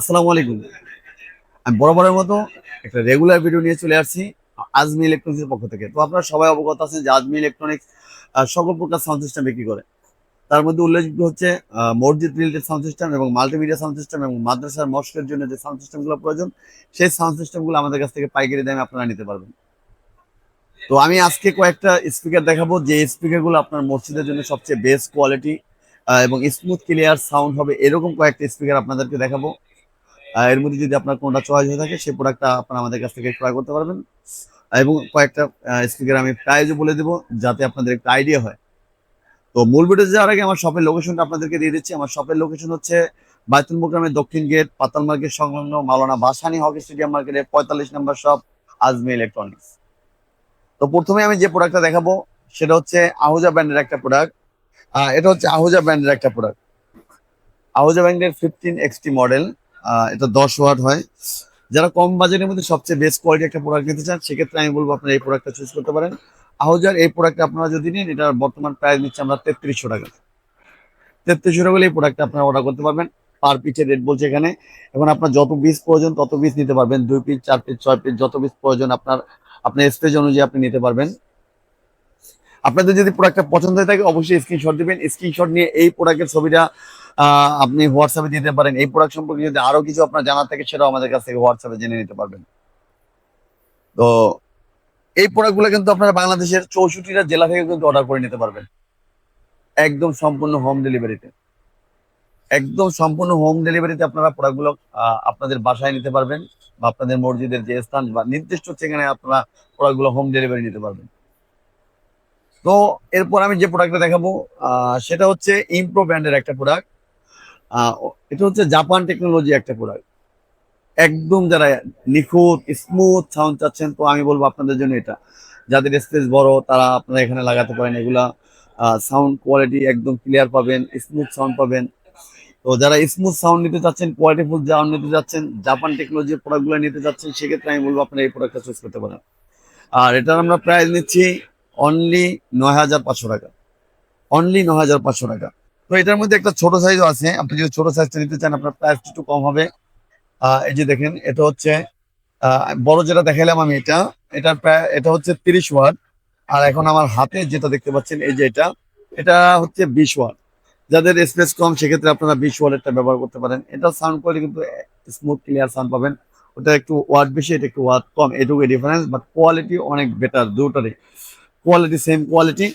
আসসালামু আলাইকুম। আমি বরাবরের মতো একটা রেগুলার ভিডিও নিয়ে চলে আসছি, আজমি ইলেকট্রনিক্সের পক্ষ থেকে। তো আপনারা সবাই অবগত আছেন যে আজমি ইলেকট্রনিক্স সকল প্রকার সাউন্ড সিস্টেম বিক্রি করে। তার মধ্যে উল্লেখযোগ্য হচ্ছে মসজিদ রিলেটেড সাউন্ড সিস্টেম এবং মাল্টিমিডিয়া সাউন্ড সিস্টেম এবং মাদ্রাসার মস্কের জন্য যে সাউন্ড সিস্টেমগুলো প্রয়োজন, সেই সাউন্ড সিস্টেমগুলো আমাদের কাছ থেকে পাইকারি দামে আপনারা নিতে পারবেন। তো আমি আজকে কয়েকটা স্পিকার দেখাবো, যে স্পিকারগুলো আপনার মসজিদের জন্য সবচেয়ে বেস্ট কোয়ালিটি এবং স্মুথ ক্লিয়ার সাউন্ড হবে, এরকম কয়েকটা স্পিকার আপনাদেরকে দেখাবো। এর মধ্যে যদি আপনার কোনটা চয়েস হয়ে থাকে, সেই প্রোডাক্টটা আপনারা আমাদের কাছ থেকে ক্রয় করতে পারবেন। এবং কয়েকটা স্পিকার আমি প্রাইজও বলে দেবো, যাতে আপনাদের একটা আইডিয়া হয়। তো মূল ভিডিও যাওয়ার আগে আমার শপের লোকেশনটা আপনাদেরকে দিয়ে দিচ্ছি। আমার শপের লোকেশন হচ্ছে বাইতুল মোকামের দক্ষিণ গেট পাতাল মার্কেট সংলগ্ন মাওলানা বাসানি হকি স্টেডিয়াম মার্কেটের পঁয়তাল্লিশ নম্বর শপ আজমি ইলেকট্রনিক্স তো প্রথমে আমি যে প্রোডাক্টটা দেখাবো, সেটা হচ্ছে আহুজা ব্র্যান্ডের একটা প্রোডাক্ট এটা হচ্ছে আহুজা ব্র্যান্ডের একটা প্রোডাক্ট আহুজা ব্র্যান্ডের ফিফটিন এক্সটি মডেল এটা দশ ওয়াট হয়। যারা কম বাজেটের মধ্যে সবচেয়ে বেস্ট কোয়ালিটি একটা প্রোডাক্ট নিতে চান, সেক্ষেত্রে আমি বলব আপনারা এই প্রোডাক্টটা চুজ করতে পারেন। আহুজার এই প্রোডাক্টটা আপনারা যদি নিন, এটার বর্তমান প্রাইস নিচ্ছে আমরা তেত্রিশশো টাকা। তেত্রিশশো টাকা এই প্রোডাক্টটা আপনারা অর্ডার করতে পারবেন। পার পিসের রেট বলছে এখানে। এখন আপনার যত পিস প্রয়োজন, তত পিস নিতে পারবেন। দুই পিস চার পিস ছয় পিস যত পিস প্রয়োজন আপনার আপনার স্পেস অনুযায়ী আপনি নিতে পারবেন। আপনাদের যদি প্রোডাক্টটা পছন্দ হয়ে থাকে, অবশ্যই স্ক্রিনশট দিবেন। স্ক্রিনশট নিয়ে এই প্রোডাক্টের ছবিটা আপনি হোয়াটসঅ্যাপে দিতে পারেন। এই প্রোডাক্ট সম্পর্কে যদি আরও কিছু আপনার জানার থাকে, সেটাও আমাদের কাছ থেকে হোয়াটসঅ্যাপে জেনে নিতে পারবেন। তো এই প্রোডাক্টগুলো কিন্তু আপনারা বাংলাদেশের চৌষট্টিটা জেলা থেকে কিন্তু অর্ডার করে নিতে পারবেন। একদম সম্পূর্ণ হোম ডেলিভারিতে একদম সম্পূর্ণ হোম ডেলিভারিতে আপনারা প্রোডাক্টগুলো আপনাদের বাসায় নিতে পারবেন বা আপনাদের মসজিদের যে স্থান বা নির্দিষ্ট সেখানে আপনারা প্রোডাক্টগুলো হোম ডেলিভারি নিতে পারবেন। তো এরপর আমি যে প্রোডাক্টটা দেখাবো সেটা হচ্ছে ইমপ্রো ব্র্যান্ডের একটা প্রোডাক্ট এটা হচ্ছে জাপান টেকনোলজি একটা প্রোডাক্ট একদম যারা নিখুঁত স্মুথ সাউন্ড চাচ্ছেন, তো আমি বলব আপনাদের জন্য এটা। যাদের স্পেস বড়, তারা আপনারা এখানে লাগাতে পারেন এগুলা। সাউন্ড কোয়ালিটি একদম ক্লিয়ার পাবেন স্মুথ সাউন্ড পাবেন। তো যারা স্মুথ সাউন্ড নিতে চাচ্ছেন কোয়ালিটিফুল সাউন্ড নিতে চাচ্ছেন জাপান টেকনোলজির প্রোডাক্টগুলো নিতে চাচ্ছেন, সেক্ষেত্রে আমি বলব আপনারা এই প্রোডাক্টটা চুজ করতে পারেন। আর এটার আমরা প্রাইস নিচ্ছি অনলি নয় হাজার পাঁচশো টাকা। অনলি নয় হাজার পাঁচশো টাকা। তো এটার মধ্যে একটা ছোট সাইজও আছে। আপনি যদি ছোট সাইজটা নিতে চান, আপনার প্রাইস একটু কম হবে। এই যে দেখেন, এটা হচ্ছে বড় যেটা দেখালাম আমি এটা, এটার প্রায়, এটা হচ্ছে তিরিশ ওয়াট। আর এখন আমার হাতে যেটা দেখতে পাচ্ছেন, এই যে এটা এটা হচ্ছে বিশ ওয়াট। যাদের স্পেস কম, সেক্ষেত্রে আপনারা বিশ ওয়াটেরটা ব্যবহার করতে পারেন। এটা সাউন্ড কোয়ালিটি কিন্তু স্মুথ ক্লিয়ার সাউন্ড পাবেন। ওটা একটু ওয়াট বেশি, এটা একটু ওয়াট কম। এটুকু ডিফারেন্স বাট কোয়ালিটি অনেক বেটার দুটারই। কোয়ালিটি সেম কোয়ালিটি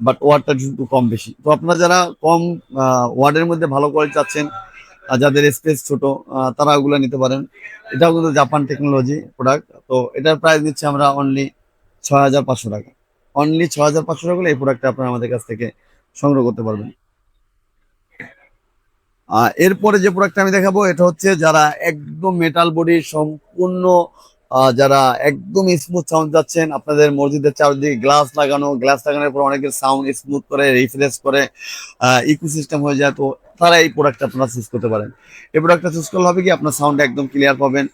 বাট ওয়ার্ডটা কিন্তু কম বেশি। তো আপনারা যারা কম ওয়ার্ডের মধ্যে ভালো কোয়ালিটি চাচ্ছেন যাদের স্পেস ছোট তারা ওগুলো নিতে পারেন। এটাও কিন্তু জাপান টেকনোলজি প্রোডাক্ট তো এটার প্রাইস দিচ্ছে আমরা অনলি ছয় হাজার পাঁচশো টাকা। অনলি ছয় হাজার পাঁচশো টাকা এই প্রোডাক্টটা আপনারা আমাদের কাছ থেকে সংগ্রহ করতে পারবেন। এরপরে যে প্রোডাক্টটা আমি দেখাবো, এটা হচ্ছে যারা একদম মেটাল বডি সম্পূর্ণ যারা একদম স্মুথ সাউন্ড যাচ্ছেন, আপনাদের মসজিদের চারদিকে গ্লাস লাগানো গ্লাস লাগানোর পর অনেকের সাউন্ড স্মুথ করে রিফ্রেশ করে ইকো সিস্টেম হয়ে যায়, তো তারা এই প্রোডাক্টটা আপনারা চুজ করতে পারেন। এই প্রোডাক্টটা চুজ করলে হবে কি, আপনার সাউন্ড একদম ক্লিয়ার পাবেন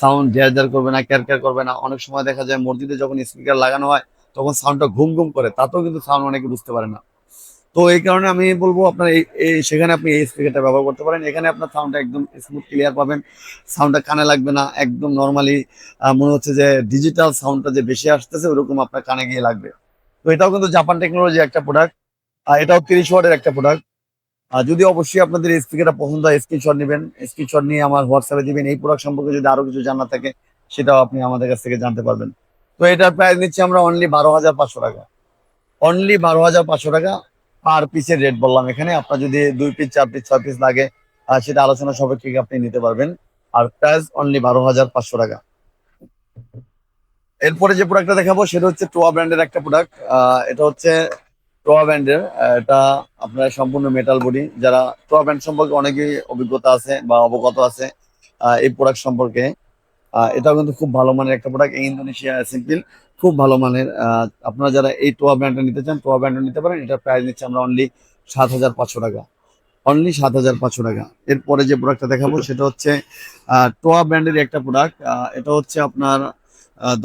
সাউন্ড ঝের ঝের করবে না, ক্যার ক্যার করবে না। অনেক সময় দেখা যায় মসজিদে যখন স্পিকার লাগানো হয়, তখন সাউন্ডটা ঘুম ঘুম করে, তাতেও কিন্তু সাউন্ড অনেকে বুঝতে পারে না। তো এই কারণে আমি বলব আপনার এই সেখানে আপনি এই স্পিকারটা ব্যবহার করতে পারেন। এখানে আপনার সাউন্ডটা একদম স্মুথ ক্লিয়ার পাবেন। সাউন্ডটা কানে লাগবে না, একদম নর্মালি মনে হচ্ছে যে ডিজিটাল সাউন্ডটা যে বেশি আসতেছে, ওরকম আপনার কানে গিয়ে লাগবে। তো এটাও কিন্তু জাপান টেকনোলজি একটা প্রোডাক্ট আর এটাও তিরিশ ওয়াটের একটা প্রোডাক্ট আর যদি অবশ্যই আপনাদের এই স্পিকারটা পছন্দ হয় স্ক্রিনশট নেবেন। স্ক্রিনশট নিয়ে আমার হোয়াটসঅ্যাপে দিবেন। এই প্রোডাক্ট সম্পর্কে যদি আরও কিছু জানা থাকে, সেটাও আপনি আমাদের কাছ থেকে জানতে পারবেন। তো এটার প্রাইস নিচ্ছি আমরা অনলি বারো হাজার পাঁচশো টাকা। অনলি বারো হাজার পাঁচশো টাকা। পার পিসের রেট বললাম এখানে। আপনার যদি দুই পিস চার পিস ছয় পিস লাগে সেটা আলোচনা সাপেক্ষে আপনি নিতে পারবেন। আর প্রাইস অনলি বারো হাজার পাঁচশো টাকা। এরপরে যে প্রোডাক্টটা দেখাবো, সেটা হচ্ছে টোয়া ব্র্যান্ডের একটা প্রোডাক্ট এটা হচ্ছে টোয়া ব্র্যান্ডের এটা আপনার সম্পূর্ণ মেটাল বডি যারা টোয়া ব্র্যান্ড সম্পর্কে অনেকেই অভিজ্ঞতা আছে বা অবগত আছে এই প্রোডাক্ট সম্পর্কে। এটাও কিন্তু খুব ভালো মানের একটা প্রোডাক্ট ইন্দোনেশিয়া সিম্পল খুব ভালো মানের আপনারা যারা এই টোয়া ব্র্যান্ডটা নিতে চান টোয়া ব্র্যান্ডটা নিতে পারেন। এটার প্রাইস নিচ্ছে আমরা অনলি সাত হাজার পাঁচশো টাকা। অনলি সাত হাজার পাঁচশো টাকা। এরপরে যে প্রোডাক্টটা দেখাবো, সেটা হচ্ছে টোয়া ব্র্যান্ডের একটা প্রোডাক্ট এটা হচ্ছে আপনার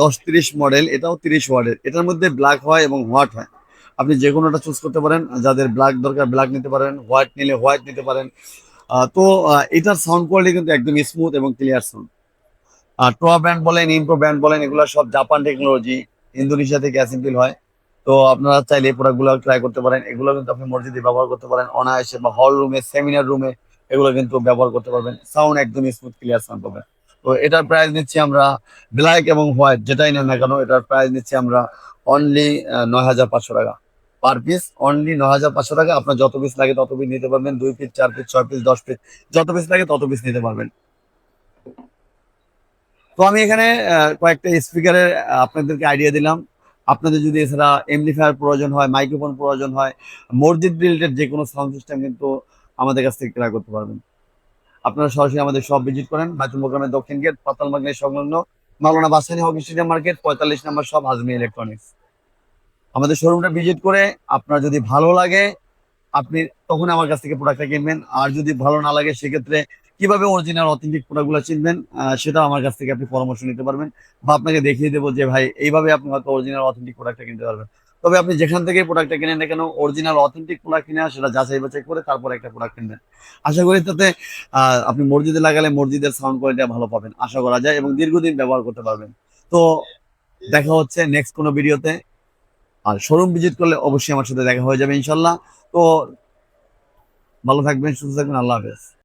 দশ তিরিশ মডেল এটাও তিরিশ ওয়ার্ডের এটার মধ্যে ব্ল্যাক হয় এবং হোয়াইট হয়। আপনি যে কোনোটা চুজ করতে পারেন, যাদের ব্ল্যাক দরকার ব্ল্যাক নিতে পারেন হোয়াইট নিলে হোয়াইট নিতে পারেন। তো এটার সাউন্ড কোয়ালিটি কিন্তু একদম স্মুথ এবং ক্লিয়ার সাউন্ড টোয়া ব্র্যান্ড বলেন ইনপ্রো ব্র্যান্ড বলেন, এগুলো সব জাপান টেকনোলজি ইন্দোনেশিয়া থেকে অ্যাসেম্বল হয়। তো আপনারা চাইলে এই প্রোডাক্টগুলো ট্রাই করতে পারেন। এগুলো কিন্তু আপনি মসজিদে ব্যবহার করতে পারেন, অনায়াসে বা হল রুমে সেমিনার রুমে এগুলো কিন্তু ব্যবহার করতে পারবেন। সাউন্ড একদম স্মুথ ক্লিয়ার সাউন্ড পাবেন। তো এটার প্রাইস নিচ্ছি আমরা ব্ল্যাক এবং হোয়াইট যেটাই নেন না কেন, এটার প্রাইস নিচ্ছি আমরা অনলি নয় হাজার পাঁচশো টাকা। পার পিস অনলি নয় হাজার পাঁচশো টাকা। আপনার যত পিস লাগে তত পিস নিতে পারবেন। দুই পিস চার পিস ছয় পিস দশ পিস যত পিস লাগে তত পিস নিতে পারবেন। তো আমি এখানে কয়েকটা স্পিকারের আপনাদেরকে আইডিয়া দিলাম। আপনাদের যদি এছাড়া এমপ্লিফায়ার প্রয়োজন হয় মাইক্রোফোন প্রয়োজন হয়, মসজিদ রিলেটেড যে কোনো সাউন্ড সিস্টেম কিন্তু আমাদের কাছ থেকে ক্রয় করতে পারবেন। আপনারা সরাসরি আমাদের সব ভিজিট করেন, বাইতুল মোকামের দক্ষিণ গেট পাতাল মাগনের সংলগ্ন Maulana Bhashani hockey stadium market পঁয়তাল্লিশ নম্বর সব হাজমি ইলেকট্রনিক্স আমাদের শোরুমটা ভিজিট করে আপনার যদি ভালো লাগে, আপনি তখন আমার কাছ থেকে প্রোডাক্টটা কিনবেন। আর যদি ভালো না লাগে, সেক্ষেত্রে কীভাবে অরিজিনাল অথেন্টিক প্রোডাক্টগুলো চিনবেন সেটা আমার কাছ থেকে আপনি পরামর্শ নিতে পারবেন বা আপনাকে দেখিয়ে দেবো যে, ভাই, এইভাবে আপনি হয়তো অরিজিনাল অথেন্টিক প্রোডাক্টটা কিনতে পারবেন। তবে আপনি যেখান থেকে প্রোডাক্টটা কিনেন না কেন অরিজিনাল অথেন্টিক প্রোডাক্ট কিনে সেটা যাচাই বাছাই করে তারপর একটা প্রোডাক্ট কিনবেন। আশা করি তাতে আপনি মসজিদে লাগালে মসজিদের সাউন্ড কোয়ালিটি ভালো পাবেন, আশা করা যায়, এবং দীর্ঘদিন ব্যবহার করতে পারবেন। তো দেখা হচ্ছে নেক্সট কোনো ভিডিওতে আর শোরুম ভিজিট করলে অবশ্যই আমার সাথে দেখা হয়ে যাবে, ইনশাল্লাহ। তো ভালো থাকবেন, সুস্থ থাকবেন, আল্লাহ হাফেজ।